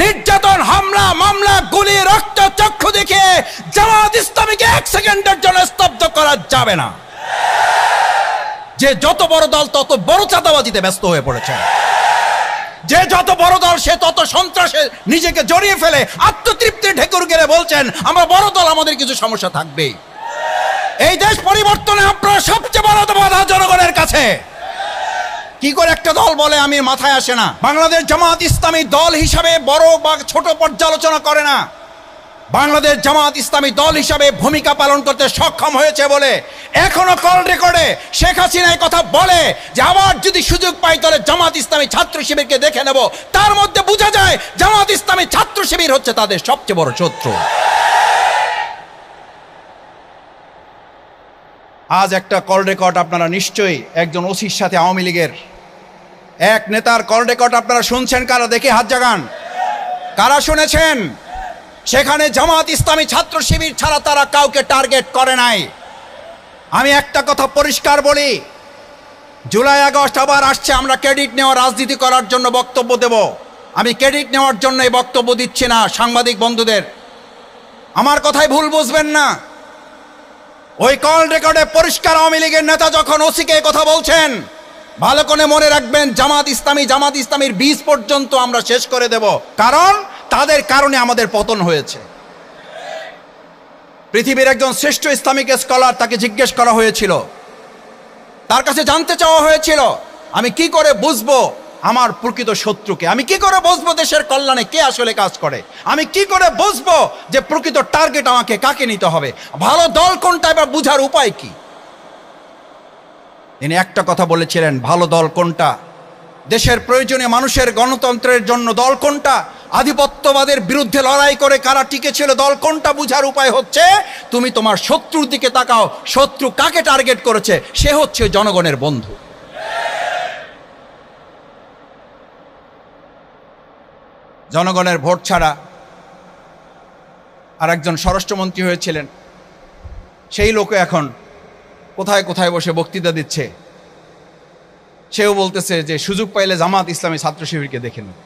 নির্যাতন, হামলা, মামলা, গুলি, রক্ত, চক্ষু দেখে জামাত ইসলামীকে এক সেকেন্ডের জন্য স্তব্ধ করা যাবে না। যে যত বড় দল, তত বড় চাঁদাবাজিতে ব্যস্ত হয়ে পড়েছে। যে যত বড় দল, সে তত সন্ত্রাসে নিজেকে জড়িয়ে ফেলে আত্মতৃপ্তি ঢেকুর গেলে বলছেন, আমরা বড় দল, আমাদের কিছু সমস্যা থাকবেই। এই দেশ পরিবর্তনে আপনারা সবচেয়ে বড় বাধা জনগণের কাছে। কি করে একটা দল বলে আমি মাথায় আসে না? বাংলাদেশ জামাত ইসলামী দল হিসাবে বড় বা ছোট পর্যালোচনা করে না। বাংলাদেশ জামাত ইসলামী দল হিসাবে ভূমিকা পালন করতে সক্ষম হয়েছে বলে এখনও কল রেকর্ডে শেখ হাসিনা কথা বলে যে আবার যদি সুযোগ পাই তাহলে জামাত ইসলামী ছাত্র শিবিরকে দেখে নেব। তার মধ্যে বোঝা যায় জামাত ইসলামী ছাত্র শিবির হচ্ছে তাদের সবচেয়ে বড় শত্রু। আজ একটা কল রেকর্ড আপনারা নিশ্চয়ই একজন ওসির সাথে আওয়ামী লীগের এক নেতার কল রেকর্ড আপনারা শুনছেন, কারা দেখে হাত জাগান? কারা শুনেছেন? সেখানে জামাত ইসলামী ছাত্র শিবির ছাড়া তারা কাউকে টার্গেট করে নাই। আমি একটা কথা পরিষ্কার বলি, জুলাই আগস্ট আবার আসছে, আমরা ক্রেডিট নেওয়া রাজনীতি করার জন্য বক্তব্য দেব। আমি ক্রেডিট নেওয়ার জন্য এই বক্তব্য দিচ্ছি না, সাংবাদিক বন্ধুদের। আমার কথাই ভুল বুঝবেন না। ওই কল রেকর্ডে পরিষ্কার আওয়ামী লীগের নেতা যখন ওসিকে কথা বলছেন ভালো করে মনে রাখবেন, জামাত ইসলামী, জামাত ইসলামীর বীজ পর্যন্ত আমরা শেষ করে দেব। কারণ তাদের কারণে আমাদের পতন হয়েছে। পৃথিবীর একজন শ্রেষ্ঠ ইসলামিক স্কলার তাকে জিজ্ঞেস করা হয়েছিল। তার কাছে জানতে চাওয়া হয়েছিল, আমি কি করে বুঝব আমার প্রকৃত শত্রুকে? আমি কি করে বুঝব দেশের কল্যাণে কে আসলে কাজ করে? আমি কি করে বুঝব যে প্রকৃত টার্গেট আমাকে কাকে নিতে হবে? ভালো দল কোনটা এবার বুঝার উপায় কি? তিনি একটা কথা বলেছিলেন, ভালো দল কোনটা? দেশের প্রয়োজনে মানুষের গণতন্ত্রের জন্য দল কোনটা? আধিপত্যবাদের বিরুদ্ধে লড়াই করে কারা টিকেছিল, দল কোনটা বুঝার উপায় হচ্ছে? তুমি তোমার শত্রুর দিকে তাকাও, শত্রু কাকে টার্গেট করেছে, সে হচ্ছে জনগণের বন্ধু। জনগণের ভোট ছাড়া আর একজন স্বরাষ্ট্রমন্ত্রী হয়েছিলেন, সেই লোকে এখন কোথায় কোথায় বসে বক্তৃতা দিচ্ছে? সেও বলতেছে যে, সুযোগ পাইলে জামাত ইসলামী ছাত্র শিবিরকে দেখে নেব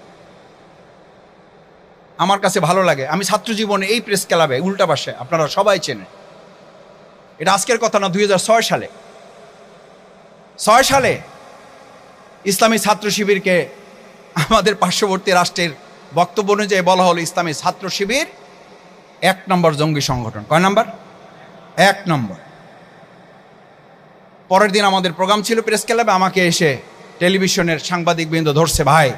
আমার কাছে ভালো লাগে। আমি ছাত্র জীবনে এই প্রেস ক্লাবে উল্টা পাশে, আপনারা সবাই চেনেন। এটা আজকের কথা না, দুই হাজার ছয় সালে। ছয় সালে ইসলামী ছাত্র শিবিরকে আমাদের পার্শ্ববর্তী রাষ্ট্রের বক্তব্য অনুযায়ী বলা হলো ইসলামী ছাত্র শিবির এক নম্বর জঙ্গি সংগঠন। কয় নম্বর? এক নম্বর। পরের দিন আমাদের প্রোগ্রাম ছিল প্রেস ক্লাবে, আমাকে এসে টেলিভিশনের সাংবাদিক বৃন্দ ধরছে, ভাই,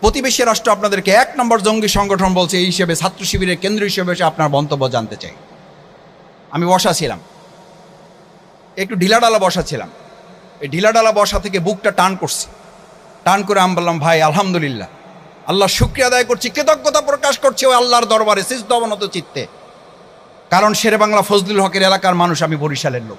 প্রতিবেশী রাষ্ট্র আপনাদেরকে এক নম্বর জঙ্গি সংগঠন বলছে, এই হিসেবে ছাত্র শিবিরের কেন্দ্র হিসেবে এসে আপনার মন্তব্য জানতে চাই। আমি বসা ছিলাম। একটু ঢিলাডালা বসা ছিলাম। এই ঢিলাডালা বসা থেকে বুকটা টান করছি। টান করে আমি বললাম, ভাই, আলহামদুলিল্লাহ। আল্লাহ শুক্রিয়া আদায় করছি, কৃতজ্ঞতা প্রকাশ করছি ওই আল্লাহর দরবারে সিজদ অবনত চিত্তে। কারণ শেরে বাংলা ফজলুল হকের এলাকার মানুষ, আমি বরিশালের লোক।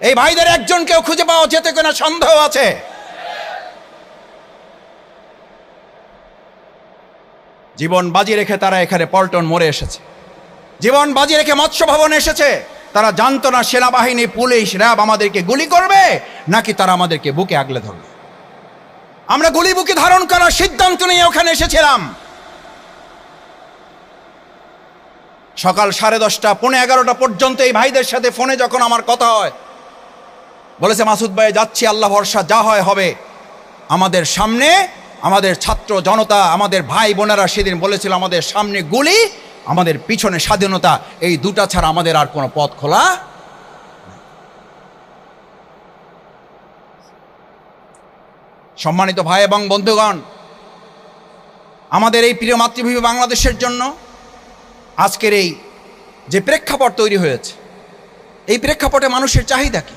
এই ভাইদের একজনকেও খুঁজে পাওয়া যেতে কিনা সন্দেহ আছে? জীবন বাজি রেখে তারা এখানে পল্টন মরে এসেছে। জীবন বাজি রেখে মৎস্য ভবনে এসেছে। তারা জানতো না সেনাবাহিনী, পুলিশ, র্যাব আমাদেরকে গুলি করবে, নাকি তারা আমাদেরকে বুকে আগলে ধরবে। আমরা গুলি বুকে ধারণ করার সিদ্ধান্ত নিয়ে ওখানে এসেছিলাম। সকাল সাড়ে দশটা, পৌনে এগারোটা পর্যন্ত এই ভাইদের সাথে ফোনে যখন আমার কথা হয় বলেছে, মাসুদ ভাই, যাচ্ছি, আল্লাহ ভরসা, যা হয় হবে। আমাদের সামনে, আমাদের ছাত্র জনতা, আমাদের ভাই বোনেরা সেদিন বলেছিল, আমাদের সামনে গুলি, আমাদের পিছনে স্বাধীনতা, এই দুটা ছাড়া আমাদের আর কোনো পথ খোলা সম্মানিত ভাই এবং বন্ধুগণ, আমাদের এই প্রিয় মাতৃভূমি বাংলাদেশের জন্য আজকের এই যে প্রেক্ষাপট তৈরি হয়েছে, এই প্রেক্ষাপটে মানুষের চাহিদা কি?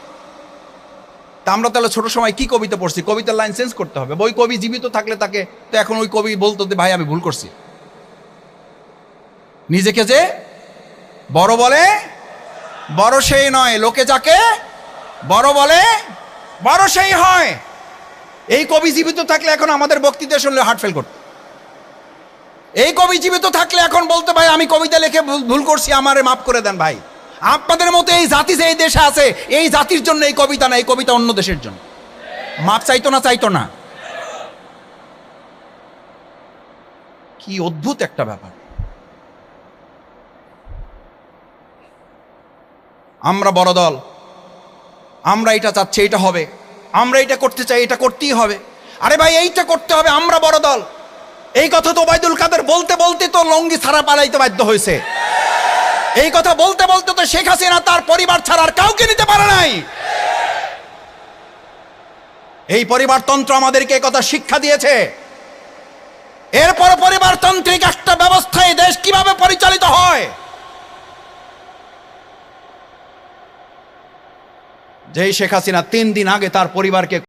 আমরা তাহলে ছোট সময় কি কবিতা পড়ছি? কবিতার লাইন চেঞ্জ করতে হবে। ওই কবি জীবিত থাকলে তাকে তো এখন ওই কবি বলতো যে, ভাই, আমি ভুল করছি। নিজেকে যে বড় বলে, বড় সেই নয়। লোকে যাকে বড় বলে, বড় সেই হয়। এই কবি জীবিত থাকলে এখন আমাদের বক্তৃতা শুনলে হার্ট ফেল করত। এই কবি জীবিত থাকলে এখন বলতে, ভাই, আমি কবিতা লিখে ভুল- করছি, আমারে মাফ করে দেন, ভাই। আপনাদের মতো এই জাতি যে এই দেশে আছে, এই জাতির জন্য এই কবিতা না, এই কবিতা অন্য দেশের জন্য। মাপ চাইতো না চাইতো না। কি অদ্ভুত একটা ব্যাপার। আমরা বড় দল। আমরা এটা চাচ্ছি, এটা হবে। আমরা এটা করতে চাই, এটা করতেই হবে। আরে ভাই, এইটা করতে হবে, আমরা বড় দল। এই কথা তো ওবায়দুল কাদের বলতে বলতে তো লঙ্গি ছাড়া পালাইতে বাধ্য হয়েছে। এই কথা বলতে বলতে তো শেখ হাসিনা তার পরিবার ছাড়া আর কাউকে নিতে পারে নাই। এই পরিবারতন্ত্র আমাদেরকে কথা শিক্ষা দিয়েছে। এরপর পরিবারতান্ত্রিক একটা ব্যবস্থায় দেশ কীভাবে পরিচালিত হয়? যেই শেখ হাসিনা তিন দিন আগে তার পরিবারকে